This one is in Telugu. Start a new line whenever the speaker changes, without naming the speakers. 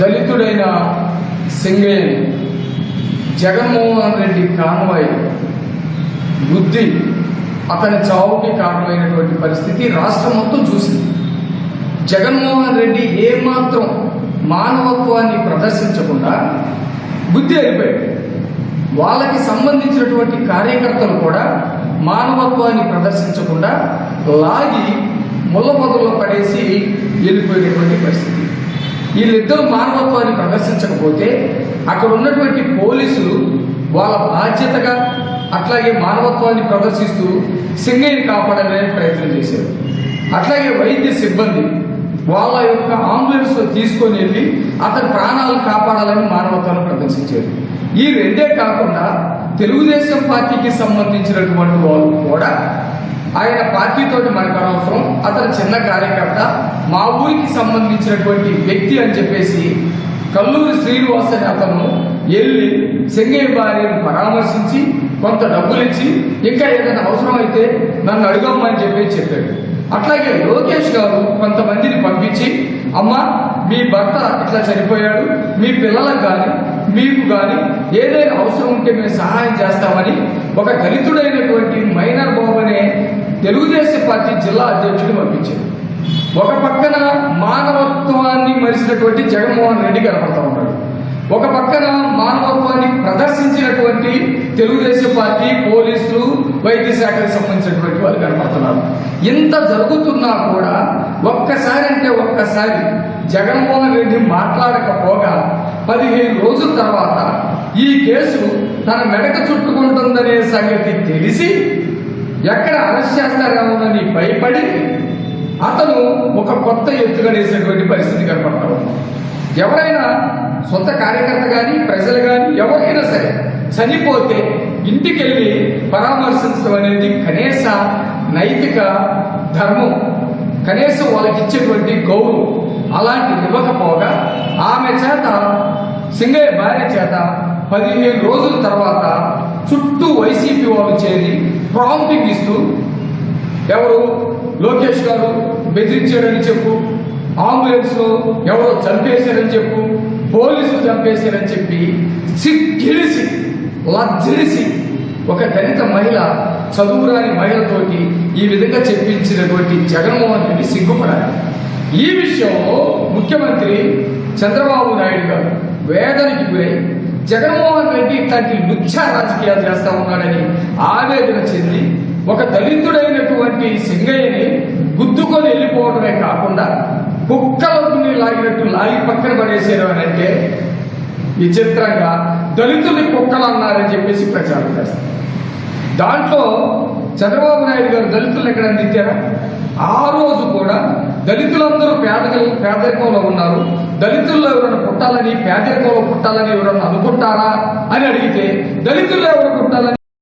దళితుడైన సింగయ్య జగన్మోహన్ రెడ్డి ప్రాణవాయు బుద్ధి అతని చావుకి కారణమైనటువంటి పరిస్థితి రాష్ట్రం మొత్తం చూసింది. జగన్మోహన్ రెడ్డి ఏమాత్రం మానవత్వాన్ని ప్రదర్శించకుండా బుద్ధి అయిపోయాడు. వాళ్ళకి సంబంధించినటువంటి కార్యకర్తలు కూడా మానవత్వాన్ని ప్రదర్శించకుండా లాగి ముళ్ళ పడేసి వెళ్ళిపోయినటువంటి పరిస్థితి. వీళ్ళిద్దరు మానవత్వాన్ని ప్రదర్శించకపోతే అక్కడ ఉన్నటువంటి పోలీసులు వాళ్ళ బాధ్యతగా అట్లాగే మానవత్వాన్ని ప్రదర్శిస్తూ సింగయ్యని కాపాడాలని ప్రయత్నం చేశారు. అట్లాగే వైద్య సిబ్బంది వాళ్ళ యొక్క అంబులెన్స్ తీసుకొని వెళ్ళి అతని ప్రాణాలను కాపాడాలని మానవత్వాన్ని ప్రదర్శించారు. ఈ రెండే కాకుండా తెలుగుదేశం పార్టీకి సంబంధించినటువంటి వాళ్ళు కూడా ఆయన పార్టీతో మనకు అనవసరం అతను చిన్న కార్యకర్త. మా ఊరికి సంబంధించినటువంటి వ్యక్తి అని చెప్పేసి కల్లూరి శ్రీనివాస్ అనే అతను వెళ్ళి సింగయ్య భార్యను పరామర్శించి కొంత డబ్బులు ఇచ్చి ఇంకా ఏదైనా అవసరమైతే నన్ను అడగమ్మని చెప్పి చెప్పాడు. అట్లాగే లోకేష్ గారు కొంతమందిని పంపించి అమ్మ మీ భర్త ఇట్లా చనిపోయాడు. మీ పిల్లలకు కానీ మీకు కానీ ఏదైనా అవసరం ఉంటే మేము సహాయం చేస్తామని ఒక దళితుడైనటువంటి మైనర్ బాబు అనే తెలుగుదేశం పార్టీ జిల్లా అధ్యక్షుడు పంపించారు. ఒక పక్కన మానవత్వాన్ని మరిసినటువంటి జగన్మోహన్ రెడ్డి కనపడతా ఉన్నాడు ఒక పక్కన మానవత్వాన్ని ప్రదర్శించినటువంటి తెలుగుదేశం పార్టీ పోలీసులు వైద్య శాఖకు సంబంధించినటువంటి వాళ్ళు కనపడుతున్నారు. ఇంత జరుగుతున్నా కూడా ఒక్కసారి అంటే ఒక్కసారి జగన్మోహన్ రెడ్డి మాట్లాడకపోగా పదిహేను రోజుల తర్వాత ఈ కేసు తన మెడక చుట్టుకుంటుందనే సంగతి తెలిసి ఎక్కడ అరెస్ట్ చేస్తారేమోనని భయపడి అతను ఒక కొత్త ఎత్తుగడేసేటువంటి పరిస్థితి కనపడతా ఎవరైనా సొంత కార్యకర్త కానీ ప్రజలు కానీ ఎవరైనా సరే చనిపోతే ఇంటికి వెళ్ళి పరామర్శించడం అనేది కనీస నైతిక ధర్మం. కనీసం వాళ్ళకి ఇచ్చేటువంటి గౌరవం. అలాంటిది ఇవ్వకపోగా ఆమె చేత సింగయ్య భార్య చేత పదిహేను రోజుల తర్వాత చుట్టూ వైసీపీ వాళ్ళు చేరి ప్రాంప్టింగ్ ఇస్తూ ఎవరు లోకేష్ గారు బెదిరించారని చెప్పు ఆంబులెన్స్లో ఎవరో చంపేశారని చెప్పు పోలీసులు చంపేశారని చెప్పి సిగ్గిలిసి లజ్జిలిసి ఒక దళిత మహిళ చదువురాని మహిళతోటి ఈ విధంగా చెప్పించినటువంటి జగన్మోహన్ రెడ్డి సిగ్గుపడాలి. ఈ విషయంలో ముఖ్యమంత్రి చంద్రబాబు నాయుడు గారు వేదనకి గురై జగన్మోహన్ రెడ్డి ఇట్లాంటి లుచ్చ రాజకీయాలు చేస్తా ఉన్నాడని ఆవేదన చెంది ఒక దళితుడైనటువంటి సింగయ్యని గుద్దుకొని వెళ్ళిపోవడమే కాకుండా కుక్కలని లాగినట్టు లాగి పక్కన పడేసారు అని అంటే విచిత్రంగా దళితుల్ని కుక్కలు అన్నారని చెప్పేసి ప్రచారం చేస్తారు. దాంట్లో చంద్రబాబు నాయుడు గారు దళితులు ఎక్కడ అందించారా? ఆ రోజు కూడా దళితులందరూ పేదలు పేదరికంలో ఉన్నారు. దళితుల్లో ఎవరైనా పుట్టాలని పేదరికంలో పుట్టాలని ఎవరైనా అనుకుంటారా అని అడిగితే దళితుల్లో ఎవరు పుట్టాలని